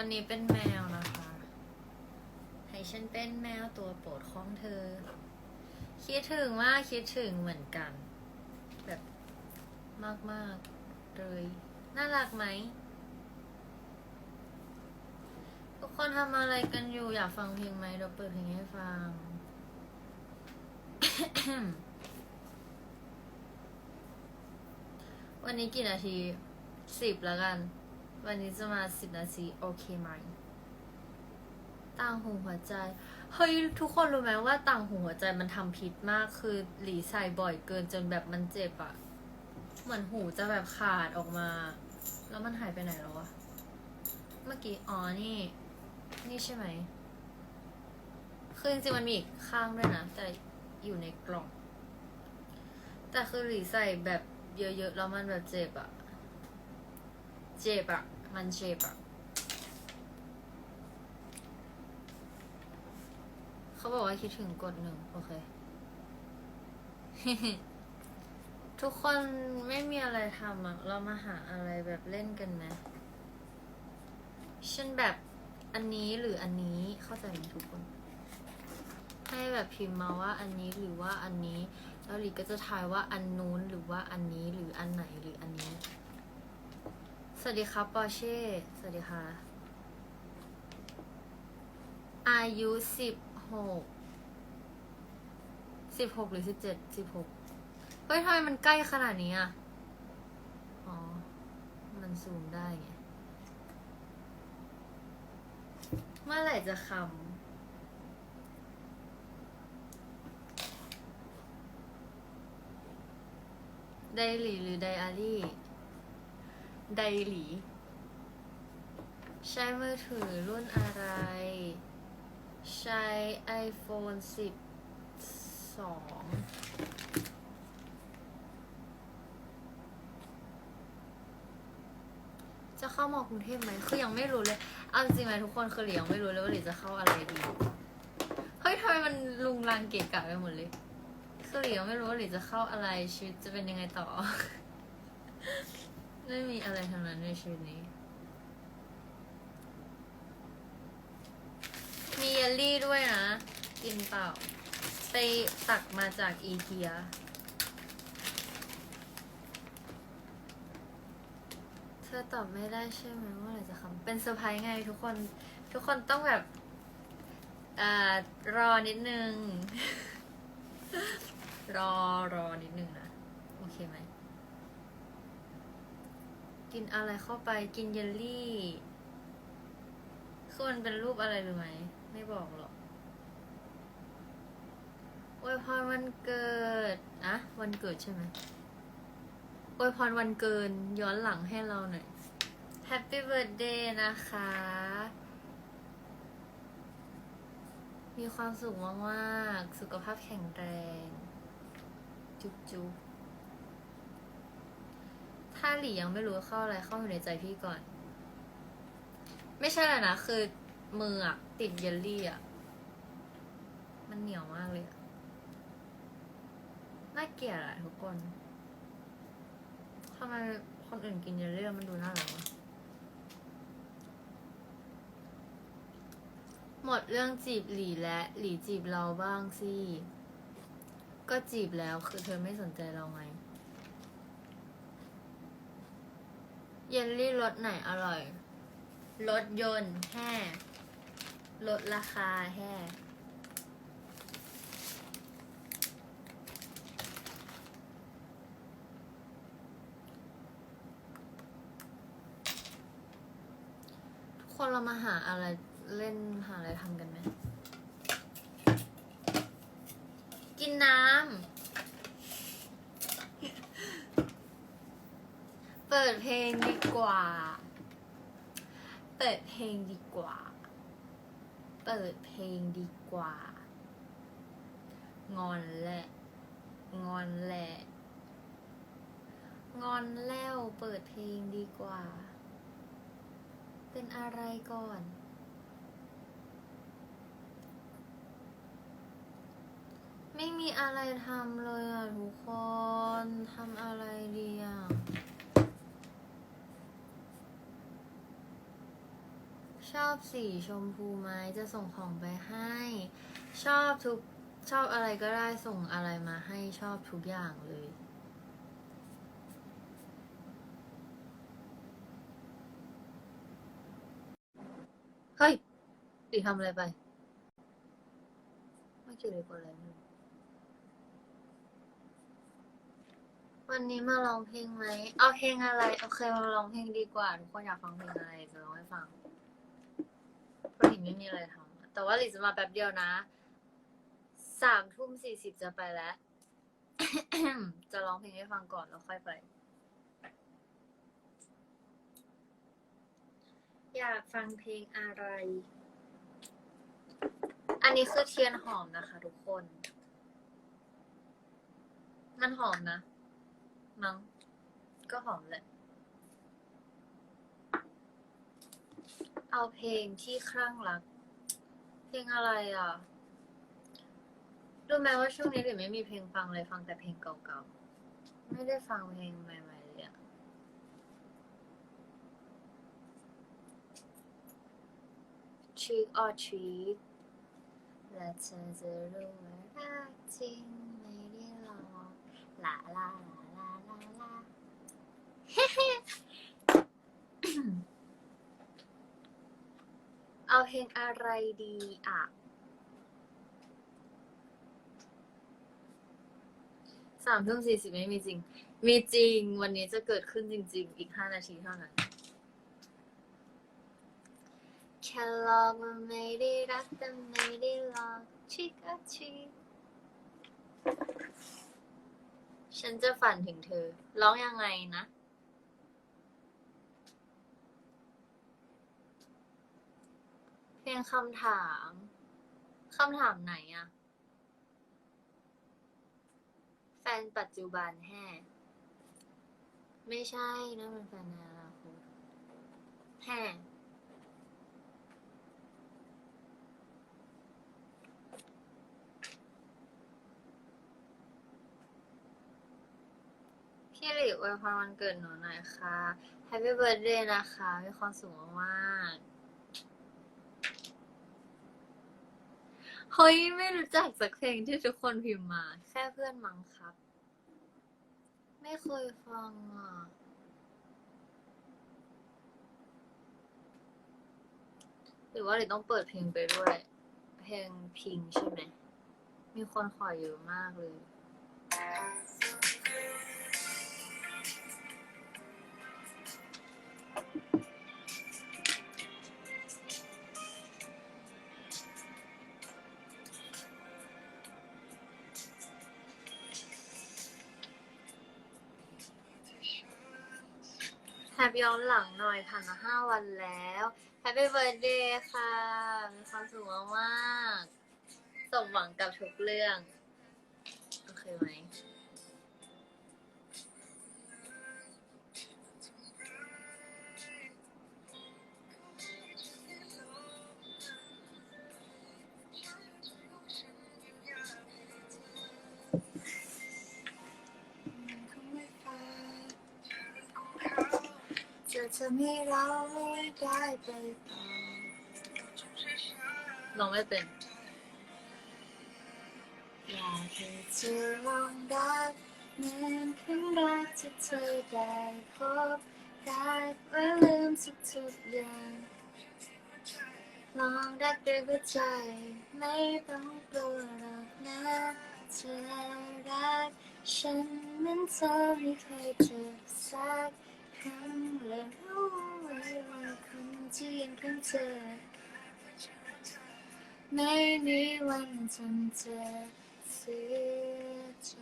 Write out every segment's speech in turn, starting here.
วันนี้เป็นแมวนะคะ ให้ฉันเป็นแมวตัวโปรดของเธอ คิดถึงมากคิดถึงเหมือนกัน แบบมากๆเลยน่ารักไหมทุกคนทำอะไรกันอยู่อยากฟังเพลงไหมเดี๋ยวเปิดเพลงให้ฟัง วันนี้กี่นาทีสิบแล้วกัน วันนี้จะมาสิบนาทีโอเคไหมต่างหูหัวใจ เฮ้ย ทุกคนรู้ไหมว่าต่างหูหัวใจมันทำพิษมากคือหลีใส่บ่อยเกินจนแบบมันเจ็บอะเหมือนหูจะแบบขาดออกมา แล้วมันหายไปไหนแล้ววะเมื่อกี้อ๋อนี่ นี่ใช่ไหมคือจริงๆมันมีอีกข้างด้วยนะ แต่อยู่ในกล่อง แต่คือหลีใส่แบบเยอะๆแล้วมันแบบเจ็บอะ เจ็บอะมันเจ็บอะเขาบอกว่าคิดถึงกดหนึ่งโอเค ทุกคนไม่มีอะไรทำอะเรามาหาอะไรแบบเล่นกันไหมฉันแบบอันนี้หรืออันนี้เข้าใจไหมทุกคน ให้แบบพิมพ์มาว่าอันนี้หรือว่าอันนี้ แล้วหลีก็จะทายว่าอันนู้นหรือว่าอันนี้หรืออันไหนหรืออันนี้ สวัสดีครับปอเช่ สวัสดีค่ะ อายุสิบหก สิบหกหรือสิบเจ็ด สิบหก เฮ้ยทำไมมันใกล้ขนาดนี้อะ อ๋อ มันซูมได้ไง เมื่อไหร่จะคำไดหลีหรือไดอารี่ ไดหลี ใช้มือถือรุ่นอะไร ใช้ iPhone 12จะเข้ามอกรุงเทพไหม คือยังไม่รู้เลย เอาจริงไหมทุกคนคือหลียังไม่รู้เลยว่าหลีจะเข้าอะไรดี เฮ้ยทำไมมันลุงลังเกะกะไปหมดเลยคือหลียังไม่รู้ว่าหลีจะเข้าอะไรชีวิตจะเป็นยังไงต่อ ไม่มีอะไรทั้งนั้นในชีวิตนี้ มีเยลลี่ด้วยนะ กินเปล่า ไปตักมาจากอีเกียเธอตอบไม่ได้ใช่ไหมว่าอะไรจะคำเป็นเซอร์ไพรส์ไงทุกคน ทุกคนต้องแบบอ่ารอนิดนึง รอรอนิดนึงนะ โอเคไหม กินอะไรเข้าไปกินเยลลี่คือมันเป็นรูปอะไรรู้ไหม ไม่บอกหรอกอวยพรวันเกิดอะวันเกิดใช่ไหมอวยพรวันเกินย้อนหลังให้เราหน่อย Happy Birthday นะคะ มีความสุขมาก ๆ สุขภาพแข็งแรง จุ๊บจุ๊บ ถ้าหลียังไม่รู้เข้าอะไรเข้าอยู่ในใจพี่ก่อน ไม่ใช่เลยนะ คือมืออะติดเยลลี่อะมันเหนียวมากเลยน่าเกลียดอะทุกคนทำไมคนอื่นกินเยลลี่มันดูน่ารักหมดเรื่องจีบหลีและหลีจีบเราบ้างสิ ก็จีบแล้วคือเธอไม่สนใจเราไง เยลลี่รสไหนอร่อย รถยนต์แห่ลดราคาแห่ทุกคนเรามาหาอะไรเล่นหาอะไรทำกันไหม กินน้ำ เปิดเพลงดี กว่า เปิดเพลงดีกว่า เปิดเพลงดีกว่า งอนแหละ งอนแหละ งอนแล้วเปิดเพลงดีกว่า เป็นอะไรก่อน ไม่มีอะไรทำเลยอะทุกคน ทำอะไรดีอะ ใช่ อบสีชมพูไหมจะส่งของไปให้ ชอบทุกชอบอะไรก็ได้ส่งอะไรมาให้ชอบทุกอย่างเลย เฮ้ยตีทำอะไรไป ไม่เกี่ยวกับอะไรเลยวันนี้มาร้องเพลงไหม เอาเพลงอะไร โอเคมาร้องเพลงดีกว่า ทุกคนอยากฟังเพลงอะไรจะร้องให้ฟัง เพราะหลินไม่มีอะไรทำแต่ว่าหลินจะมาแป๊บเดียวนะ สามทุ่มสี่สิบจะไปแล้ว จะร้องเพลงให้ฟังก่อนแล้วค่อยไป อยากฟังเพลงอะไร อันนี้คือเทียนหอมนะคะทุกคน มันหอมนะมั้งก็หอมแหละ เอาเพลงที่คลั่งรัก เพลงอะไรอะรู้ไหมว่าช่วงนี้หลินไม่มีเพลงฟังเลยฟังแต่เพลงเก่าๆ ไม่ได้ฟังเพลงใหม่ๆเลยอะ trick or treat และเธอจะรู้ว่ารักจริงไม่ได้หลอกลาลาลาลาลาลาเเอาเพลงอะไรดีอะ สามทุ่มสี่สิบไม่มีจริง มีจริง วันนี้จะเกิดขึ้นจริง ๆ อีกห้านาทีเท่านั้น แค่ลองว่าไม่ได้รักแต่ไม่ได้ลองชิกอชิฉันจะฝันถึงเธอ ร้องยังไงนะ เพล งคำถามคำถามไหนอะแฟนปัจจุบันแฮ่ไม่ใช่นะมันแฟนอนาคตแฮ่พี่หลิวอวยพรวันเกิดหนูหน่อยค่ะ Happy Birthday นะคะ มีความสุขมากๆ เฮ้ย ไม่รู้จักสักเพลงที่ทุกคนพิมพ์มา แค่เพื่อนมั้งครับ ไม่เคยฟังอะ หรือว่าหรือต้องเปิดเพลงไปด้วย เพลงพิงใช่ไหม มีคนขอเยอะมากเลย แฮปย้อนหลังหน่อยผ่านมาห้าวันแล้วแฮปปี้เบิร์ดเดย์ค่ะ มีความสุขมากๆสมหวังกับทุกเรื่อง โอเคไหมำให้เราไม่ได้ไปต่อลองไม่เป็นอยากให้เธอลองรักเหมือนครั้งแรกที่เธอได้พบได้ว่าลืมทุกๆอย่างลองรักด้วยหัวใจไม่ต้องกลัวหรอกนะเธอรักฉันเหมือนเธอไม่เคยเจอสัก ครั้งและรู้ไว้ว่าคนที่ยังเป็นเธอไม่มีวันทำเธอเสียใจ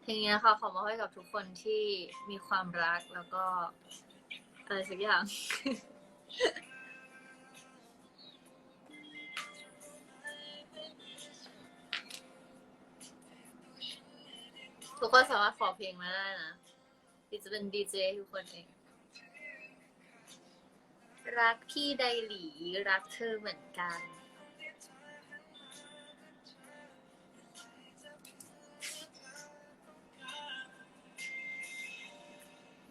เพลงนี้ค่ะขอมอบให้กับทุกคนที่มีความรักแล้วก็อะไรสักอย่าง ทุกคนสามารถขอเพลงมาได้นะดิจะเป็นดีเจทุกคนเอง รักพี่ไดหลีรักเธอเหมือนกัน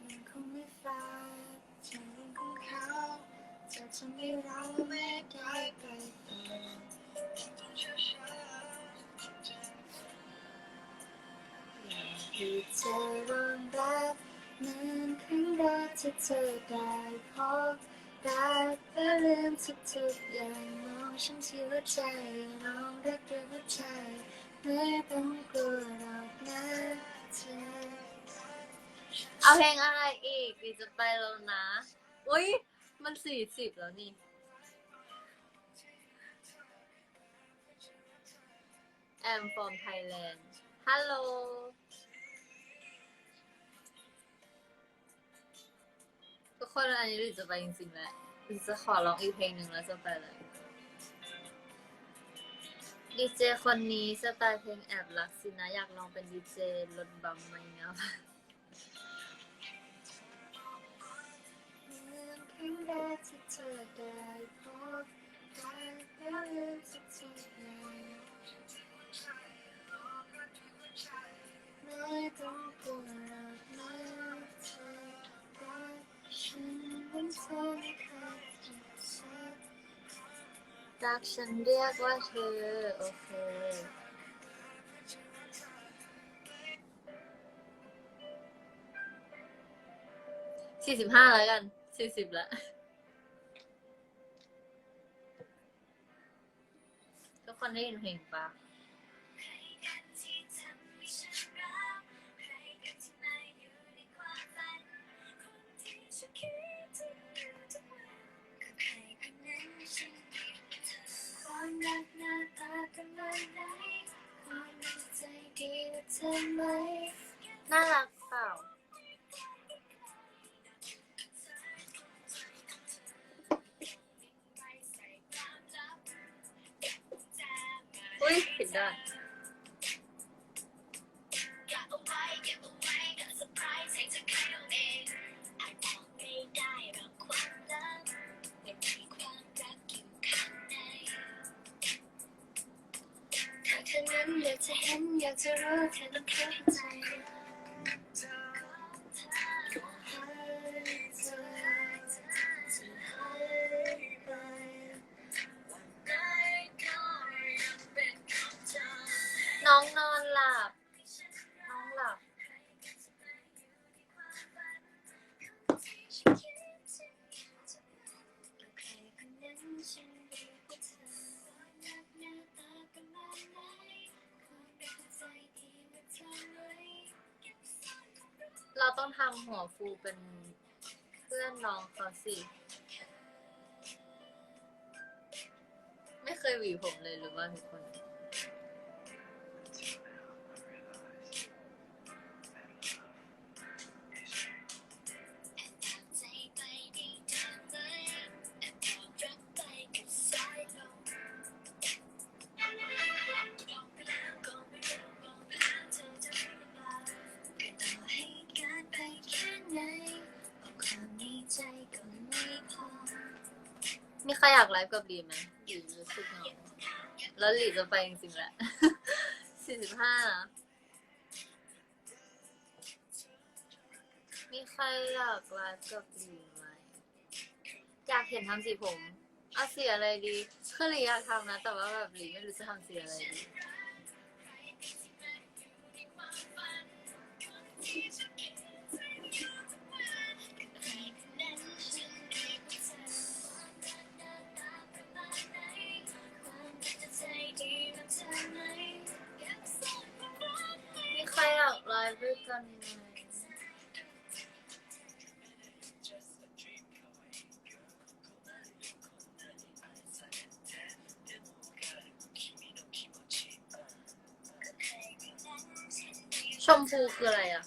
ยังคงไม่ฟ้าใจทำให้เราไม่ได้ไปต่อ ให้เธอลองรับมันครั้งแรกที่เธอได้พบรักและลืมทุกๆอย่างมองฉันที่หัวใจลองรักด้วยหัวใจไม่ต้องกลัวหรอกนะเธอเอาเพลงอะไรอีกดีจะไปแล้วนะอุ้ยมันสี่สิบแล้วนี่ I'm from Thailand Hello ทุ กคนอันนี้หลิจะไปจริงๆแหล้วลิจะขอร้องอีกเพลงหนึ่งแล้วจะไปเลยดีเจคนนี้สไตล์เพลงแอบรักสินะ อยากลองเป็นดีเจรถบัมไหมเงี้ยค่ะครั้งแรกที่เธอได้พบกันแล้วลืมทุกสิ่ รักฉันเรียกว่าเธอ โอเค สี่สิบห้าแล้วกัน สี่สิบละทุกคนได้ยินเพลงปะ ธอไหมน่ารักเปล่าอุ้ยผิดด้านำหัวฟูเป็นเพื่อนน้องเขาสิ ไม่เคยหวีผมเลยหรือว่าทุกคน มีใครอยากไลฟ์กับลีไหมลีรู้สึกเหงาแล้วลีจะไปจริงๆแหละสี่สิบห้ามีใครอยากไลฟ์กับลีไหมอยากเห็นทำสีผมเอาสีอะไรดีคือลีอยากทำนะ แต่ว่าแบบลีไม่รู้จะทำสีอะไรดี ไลฟ์ด้วยชมพูคืออะไรอะ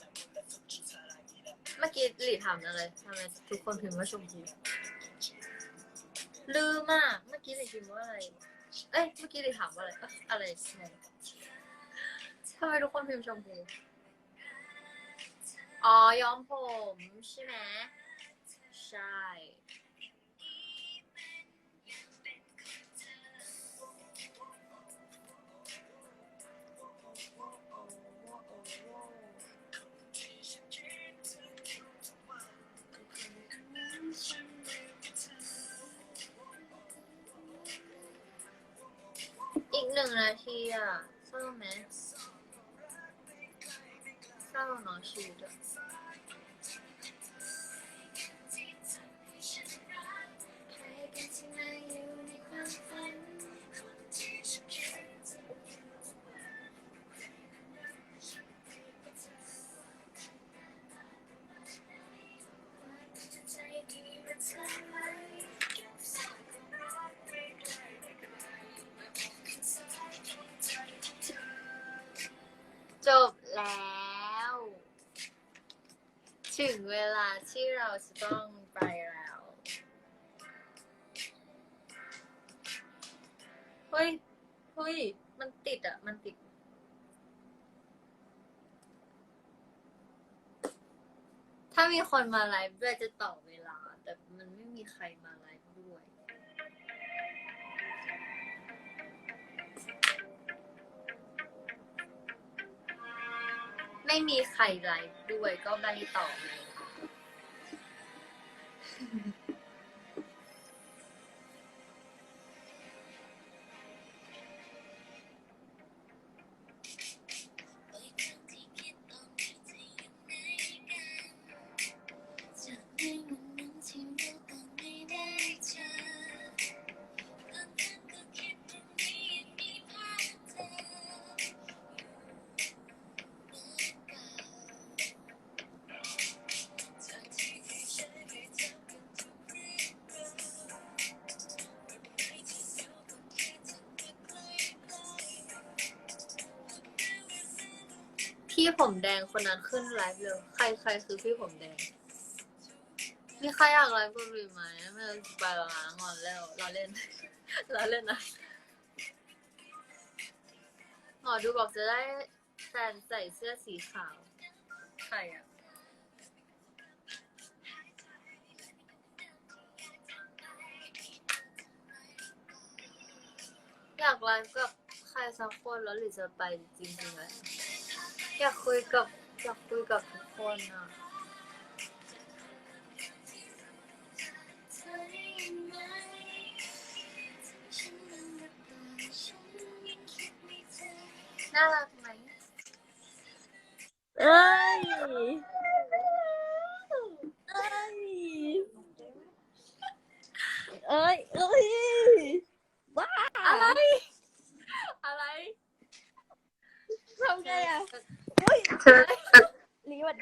เมื่อกี้หลีถามอะไรทำไมทุกคนพิมพ์ว่าชมพู ลืมอะเมื่อกี้หลีพิมพ์ว่าอะไร เอ้ย เมื่อกี้หลีถามว่าอะไร อะไรทำไมทุกคนพิมพ์ชมพู อ๋อย้อมผมใช่ไหมใช่ อีกหนึ่งนาทีอะเศร้าไหมเศร้าเนาะชีวิต ที่เราจะต้องไปแล้ว เฮ้ย เฮ้ย มันติดอะ มันติด ถ้ามีคนมาไลฟ์ด้วยจะต่อเวลา แต่มันไม่มีใครมาไลฟ์ด้วย ไม่มีใครไลฟ์ด้วยก็ไม่ต่อเวลา พี่ผมแดงคนนั้นขึ้นไลฟ์เลยใครใครคือพี่ผมแดง มีใครอยากไลฟ์กับรีไหมไม่รู้จะไปแล้วนะงอนแล้วเราเล่น เราเล่นนะหมอดูบอกจะได้แฟนใส่เสื้อสีขาว ใครอะอยากไลฟ์กับใครสักคนแล้วหรือจะไปจริงๆเลย อยากคุยกับอยากคุยกับทุกคนอะน่ารักไหมเอ้ย เอ้ย เอ้ย เอ้ย บ้า อะไร อะไร ทำไงอะเฮ้ย เธอ ลีวัน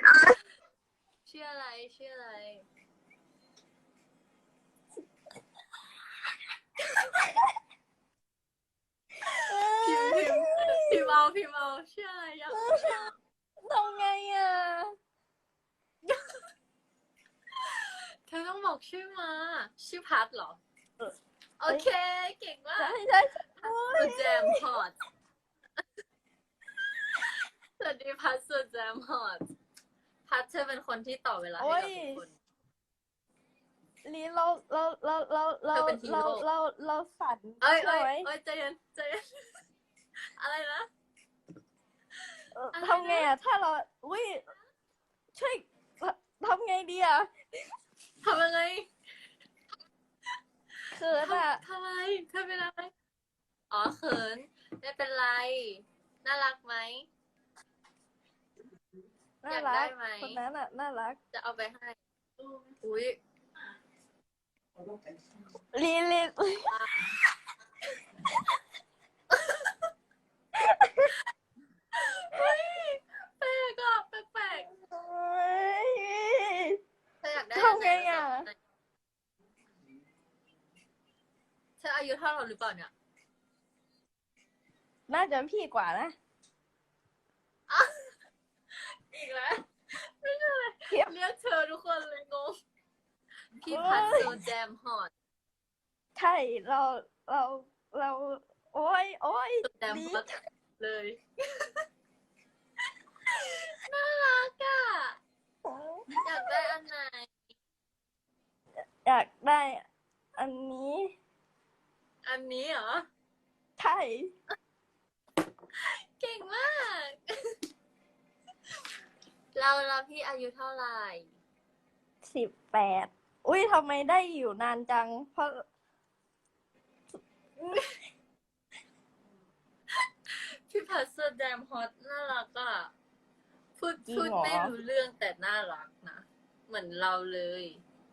ชื่ออะไรชื่ออะไร พิมพ์พิมพ์พิมพ์เอาพิมพ์เอาชื่ออะไรอยากรู้ชื่อ ทำไงอะ เธอต้อง บอกชื่อมา ชื่อพัทเหรอ โอเค เก่งมาได้กได้โอ้สุยดแจมฮอตสวัสดีพัทสุดแจมฮอตพัทเธอเป็นคนที่ต่อเวลาให้กับทุกคน ลีเราเราเราเราเราเธอเป็นฮีโร่ เราเราเราฝันเอ้ยใช่เอ้ยไหมเอ้ยใจเย็นใจเย็นอะไรนะ เอ่ออะไรนะ ทำไงอะถ้าเราอุ้ยช่วยทำไงดีอะ ทำยังไงเขินอะ ทำทำไมเธอเป็นอะไร อ๋อเขิน ไม่เป็นไร น่ารักไหม น่าอยากรัได้กไหม คนนั้นอะ น่ารัก จะเอาไปให้อุ้ยลีลีเฮ้ยแปลกอะแปลก โอ้ย ๆเธออยากได้ ทำไงอะ น เธออายุเท่าเราหรือเปล่าเนี่ย น่าจะพี่กว่านะอีกแล้วไม่ใช่เลยเทียบเรียกเธอทุกคนเลยงง พี่พัดโอ้ยโซแจมฮอตใช่เราเราเรา โอ้ยโอ้ยโซแจมลีฮอตเลยน่ารักอะอยากได้อันไหน อยากได้อันนี้ อันนี้เหรอ ใช่ เก่งมาก เราเราพี่อายุเท่าไหร่ สิบแปด อุ้ยทำไมได้อยู่นานจัง เพราะ พี่พัสเซอร์แดมฮอตน่ารักอะ พูดจริงพูดเหรอ ไม่รู้เรื่องแต่น่ารักนะ เหมือนเราเลย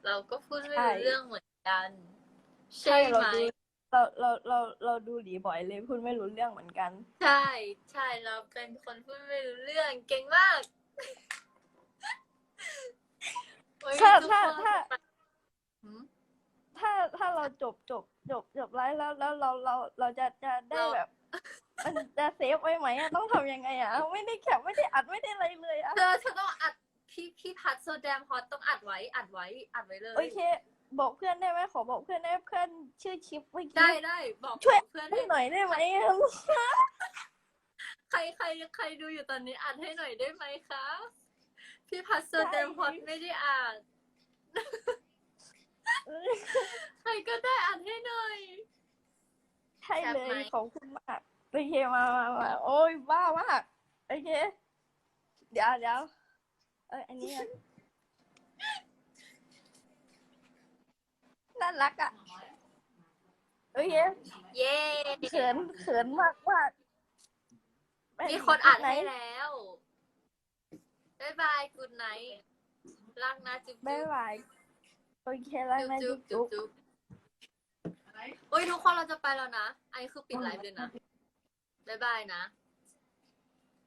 เราก็พูดไม่ใช่รู้เรื่องเหมือนกัน ใช่ใช่เราไหมดู เราเราเราเราดูหลีบ่อยเลยพูดไม่รู้เรื่องเหมือนกัน ใช่ใช่เราเป็นคนพูดไม่รู้เรื่องเก่งมากโอ้ยถ้าทุกถ้าคนถ้าหืมถ้าถ้าเราจบจบจบจบไลฟ์แล้วแล้วเราเราเราจะจะได้เราแบบ มันจะเซฟไว้ไหมอะต้องทำยังไงอะไม่ได้แคปไม่ได้อัดไม่ได้อะไรเลยอะเธอเธอต้องอัดพี่พี่พัดโซแดมฮอตต้องอัดไว้อัดไว้อัดไว้เลยโอเค บอกเพื่อนได้ไหมขอบอกเพื่อนได้ไหมเพื่อนชื่อชิปเมื่อกี้ได้ได้บอกช่วยเพื่อนให้ให้หน่อยได้ไหมใครใครใครดูอยู่ตอนนี้อัดให้หน่อยได้ไหมคะพี่พัดโซแดมฮอตไม่ได้อ่านใครก็ได้อัดให้หน่อยใช่เลแคปไหมยขอบคุณมากโอเคมามามาโอ้ยบ้ามากโอเคเดี๋ยวเดี๋ยวเอออันนี้อะ น่ารักอะโอเคเย้เขินเขินมากมากแม่มีคนอัดไหนให้แล้วบ๊ายบายกุดไนรักนะจุ๊บบ๊ายจุ๊บบายโอเคแล้วนะจุ๊จุ๊บบจุ๊จุ๊บบจุ๊บโอ้ยทุกคนเราจะไปแล้วนะอันนี้คือปิดไลฟ์เลยนะบ๊ายบายนะ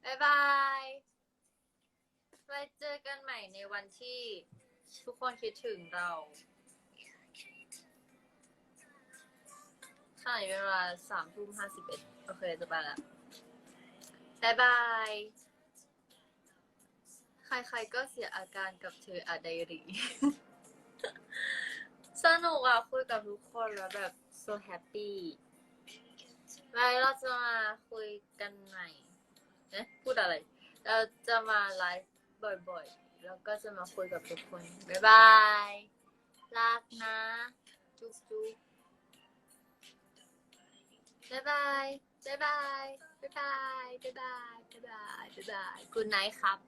บ๊ายบายไว้เจอกันใหม่ในวันที่ ทุกคนคิดถึงเรา ขณะนี้เวลาสามทุ่มห้าสิบเอ็ดโอเคจะไปแล้วบายบาย ใครๆก็เสียอาการกับเธออะไดรี สนุกอะ คุยกับทุกคนแล้วแบบ so happy ไว้เราจะมาคุยกันใหม่เอ๊ะพูดอะไร เราจะมาไลฟ์บ่อยๆ แล้วก็จะมาคุยกับทุกคน บ๊ายบายรักนะ จุ๊บจุ๊บ บ๊ายบายบ๊ายบายบ๊ายบายบ๊ายบายบ๊ายบายบ๊ายบายคุณไนท์ครับ